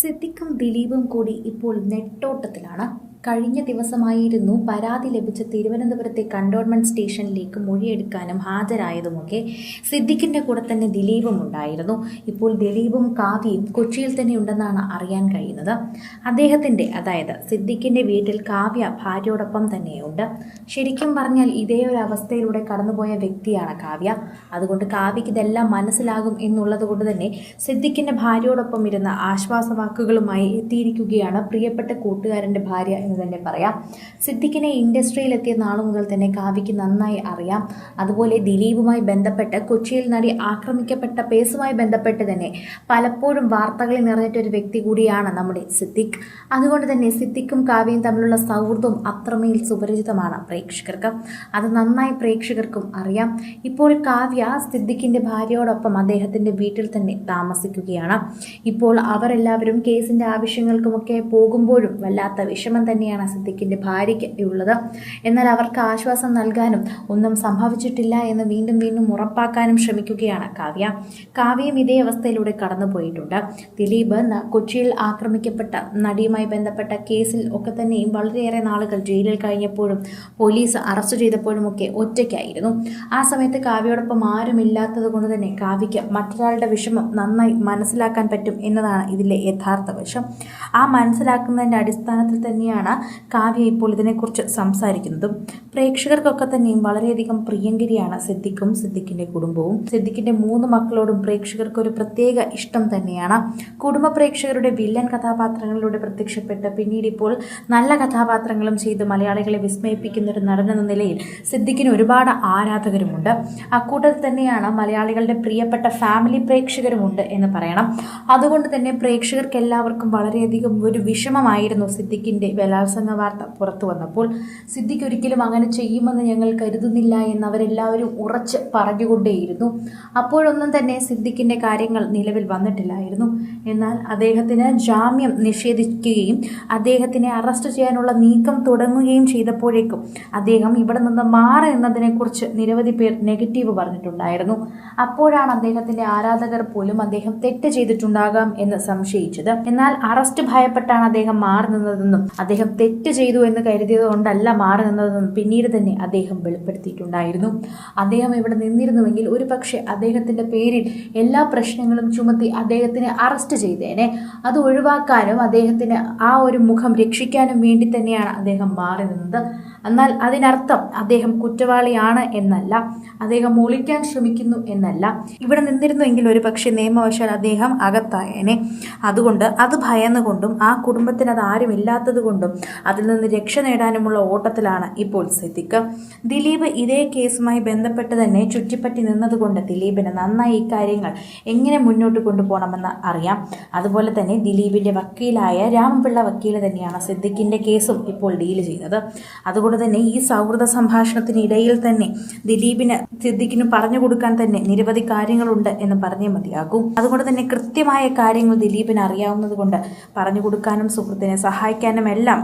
സിദ്ദിഖും ദിലീപും കൂടി ഇപ്പോൾ നെട്ടോട്ടത്തിലാണ്. കഴിഞ്ഞ ദിവസമായിരുന്നു പരാതി ലഭിച്ച തിരുവനന്തപുരത്തെ കണ്ടോൺമെന്റ് സ്റ്റേഷനിലേക്ക് മൊഴിയെടുക്കാനും ഹാജരായതുമൊക്കെ സിദ്ദിഖിന്റെ കൂടെ തന്നെ ദിലീപും ഉണ്ടായിരുന്നു. ഇപ്പോൾ ദിലീപും കാവ്യയും കൊച്ചിയിൽ തന്നെ ഉണ്ടെന്നാണ് അറിയാൻ കഴിയുന്നത്. അദ്ദേഹത്തിന്റെ അതായത് സിദ്ദിഖിന്റെ വീട്ടിൽ കാവ്യ ഭാര്യയോടൊപ്പം തന്നെയുണ്ട്. ശരിക്കും പറഞ്ഞാൽ ഇതേ ഒരു അവസ്ഥയിലൂടെ കടന്നുപോയ വ്യക്തിയാണ് കാവ്യ. അതുകൊണ്ട് കാവ്യയ്ക്ക് ഇതെല്ലാം മനസ്സിലാകും എന്നുള്ളത് കൊണ്ട് തന്നെ സിദ്ദിഖിന്റെ ഭാര്യയോടൊപ്പം ഇരുന്ന ആശ്വാസവാക്കുകളുമായി എത്തിയിരിക്കുകയാണ് പ്രിയപ്പെട്ട കൂട്ടുകാരന്റെ ഭാര്യ എന്ന് തന്നെ പറയാം. സിദ്ദിഖിനെ ഇൻഡസ്ട്രിയിലെത്തിയ നാൾ മുതൽ തന്നെ കാവ്യയ്ക്ക് നന്നായി അറിയാം. അതുപോലെ ദിലീപുമായി ബന്ധപ്പെട്ട് കൊച്ചിയിൽ നടി ആക്രമിക്കപ്പെട്ട പേസുമായി ബന്ധപ്പെട്ട് തന്നെ പലപ്പോഴും വാർത്തകളിൽ നിറഞ്ഞിട്ട് ഒരു വ്യക്തി കൂടിയാണ് നമ്മുടെ സിദ്ദിഖ്. അതുകൊണ്ട് തന്നെ സിദ്ദിഖും കാവ്യയും തമ്മിലുള്ള സൗഹൃദവും അത്രമേൽ സുപരിചിതമാണ് പ്രേക്ഷകർക്ക്. അത് നന്നായി പ്രേക്ഷകർക്കും അറിയാം. ഇപ്പോൾ കാവ്യ സിദ്ദിഖിന്റെ ഭാര്യയോടൊപ്പം അദ്ദേഹത്തിന്റെ വീട്ടിൽ തന്നെ താമസിക്കുകയാണ്. ഇപ്പോൾ അവരെല്ലാവരും കേസിന്റെ ആവശ്യങ്ങൾക്കുമൊക്കെ പോകുമ്പോഴും വല്ലാത്ത വിഷമം തന്നെയാണ് സിദ്ദിഖിന്റെ ഭാര്യയ്ക്ക് ഉള്ളത്. എന്നാൽ അവർക്ക് ആശ്വാസം നൽകാനും ഒന്നും സംഭവിച്ചിട്ടില്ല എന്ന് വീണ്ടും വീണ്ടും ഉറപ്പാക്കാനും ശ്രമിക്കുകയാണ് കാവ്യ. കാവ്യം ഇതേ അവസ്ഥയിലൂടെ കടന്നുപോയിട്ടുണ്ട്. ദിലീപ് കൊച്ചിയിൽ ആക്രമിക്കപ്പെട്ട നടിയുമായി ബന്ധപ്പെട്ട കേസിൽ ഒക്കെ തന്നെയും വളരെയേറെ നാളുകൾ ജയിലിൽ കഴിഞ്ഞപ്പോഴും പോലീസ് അറസ്റ്റ് ചെയ്തപ്പോഴും ഒക്കെ ഒറ്റയ്ക്കായിരുന്നു. ആ സമയത്ത് കാവ്യയോടൊപ്പം ആരുമില്ലാത്തത് കൊണ്ട് തന്നെ കാവ്യയ്ക്ക് മറ്റൊരാളുടെ വിഷമം നന്നായി മനസ്സിലാക്കാൻ പറ്റും എന്നതാണ് ഇതിലെ യഥാർത്ഥ വശം. ആ മനസ്സിലാക്കുന്നതിന്റെ അടിസ്ഥാനത്തിൽ തന്നെയാണ് കാവ്യ ഇപ്പോൾ ഇതിനെക്കുറിച്ച് സംസാരിക്കുന്നതും. പ്രേക്ഷകർക്കൊക്കെ തന്നെയും വളരെയധികം പ്രിയങ്കരിയാണ് സിദ്ദിഖും സിദ്ദിഖിന്റെ കുടുംബവും. സിദ്ദിഖിന്റെ മൂന്ന് മക്കളോടും പ്രേക്ഷകർക്ക് ഒരു പ്രത്യേക ഇഷ്ടം തന്നെയാണ്. കുടുംബ പ്രേക്ഷകരുടെ വില്ലൻ കഥാപാത്രങ്ങളിലൂടെ പ്രത്യക്ഷപ്പെട്ട് പിന്നീട് ഇപ്പോൾ നല്ല കഥാപാത്രങ്ങളും ചെയ്ത് മലയാളികളെ വിസ്മയിപ്പിക്കുന്ന ഒരു നടൻ എന്ന നിലയിൽ സിദ്ദിഖിന് ഒരുപാട് ആരാധകരുമുണ്ട്. അക്കൂട്ടത്തിൽ തന്നെയാണ് മലയാളികളുടെ പ്രിയപ്പെട്ട ഫാമിലി പ്രേക്ഷകരുമുണ്ട് എന്ന് പറയണം. അതുകൊണ്ട് തന്നെ പ്രേക്ഷകർക്ക് എല്ലാവർക്കും വളരെയധികം ഒരു വിഷമമായിരുന്നു സിദ്ദിഖിന്റെ ബലാത്സംഗ വാർത്ത പുറത്തു വന്നപ്പോൾ സിദ്ദിഖ് ഒരിക്കലും അങ്ങനെ ചെയ്യുമെന്ന് ഞങ്ങൾ കരുതുന്നില്ല എന്ന് അവരെല്ലാവരും ഉറച്ച് പറഞ്ഞുകൊണ്ടേയിരുന്നു. അപ്പോഴൊന്നും തന്നെ സിദ്ദിഖിന്റെ കാര്യങ്ങൾ നിലവിൽ വന്നിട്ടില്ലായിരുന്നു. എന്നാൽ അദ്ദേഹത്തിന് ജാമ്യം നിഷേധിക്കുകയും അദ്ദേഹത്തിനെ അറസ്റ്റ് ചെയ്യാനുള്ള നീക്കം തുടങ്ങുകയും ചെയ്തപ്പോഴേക്കും അദ്ദേഹം ഇവിടെ നിന്ന് മാറി എന്നതിനെക്കുറിച്ച് നിരവധി പേർ നെഗറ്റീവ് പറഞ്ഞിട്ടുണ്ടായിരുന്നു. അപ്പോഴാണ് അദ്ദേഹത്തിന്റെ ആരാധകർ പോലും അദ്ദേഹം തെറ്റ് ചെയ്തിട്ടുണ്ടാകാം എന്ന് സംശയിച്ചത്. എന്നാൽ അറസ്റ്റ് ഭയപ്പെട്ടാണ് അദ്ദേഹം മാറി നിന്നതെന്നും അദ്ദേഹം തെറ്റ് ചെയ്തു എന്ന് കരുതിയത് കൊണ്ടല്ല മാറി നിന്നതെന്ന് പിന്നീട് തന്നെ അദ്ദേഹം വെളിപ്പെടുത്തിയിട്ടുണ്ടായിരുന്നു. അദ്ദേഹം ഇവിടെ നിന്നിരുന്നുവെങ്കിൽ ഒരു പക്ഷേ അദ്ദേഹത്തിന്റെ പേരിൽ എല്ലാ പ്രശ്നങ്ങളും ചുമത്തി അദ്ദേഹത്തിനെ അറസ്റ്റ് ചെയ്തേനെ. അത് ഒഴിവാക്കാനും അദ്ദേഹത്തിന് ആ ഒരു മുഖം രക്ഷിക്കാനും വേണ്ടി തന്നെയാണ് അദ്ദേഹം മാറി നിന്നത്. എന്നാൽ അതിനർത്ഥം അദ്ദേഹം കുറ്റവാളിയാണ് എന്നല്ല. അദ്ദേഹം ഒളിക്കാൻ ശ്രമിക്കുന്നു എന്നല്ല. ഇവിടെ നിന്നിരുന്നുവെങ്കിൽ ഒരു പക്ഷേ നിയമവശാൽ അദ്ദേഹം അകത്തായേനെ. അതുകൊണ്ട് അത് ഭയന്നുകൊണ്ടും ആ കുടുംബത്തിന് അത് ആരുമില്ലാത്തത് കൊണ്ടും അതിൽ നിന്ന് രക്ഷ നേടാനുമുള്ള ഓട്ടത്തിലാണ് ഇപ്പോൾ സിദ്ദിഖ്. ദിലീപ് ഇതേ കേസുമായി ബന്ധപ്പെട്ട് തന്നെ ചുറ്റിപ്പറ്റി നിന്നതുകൊണ്ട് ദിലീപിന് നന്നായി ഇക്കാര്യങ്ങൾ എങ്ങനെ മുന്നോട്ട് കൊണ്ടുപോകണമെന്ന് അറിയാം. അതുപോലെ തന്നെ ദിലീപിന്റെ വക്കീലായ രാമപിള്ള വക്കീൽ തന്നെയാണ് സിദ്ദിഖിന്റെ കേസും ഇപ്പോൾ ഡീൽ ചെയ്തത്. അതുകൊണ്ട് തന്നെ ഈ സൗഹൃദ സംഭാഷണത്തിനിടയിൽ തന്നെ ദിലീപിന് സിദ്ദിഖിന് പറഞ്ഞു കൊടുക്കാൻ തന്നെ നിരവധി കാര്യങ്ങളുണ്ട് എന്ന് പറഞ്ഞേ മതിയാകും. അതുകൊണ്ട് തന്നെ കൃത്യമായ കാര്യങ്ങൾ ദിലീപിന് അറിയാവുന്നത് കൊണ്ട് പറഞ്ഞു കൊടുക്കാനും സുഹൃത്തിനെ സഹായിക്കാനും എല്ലാം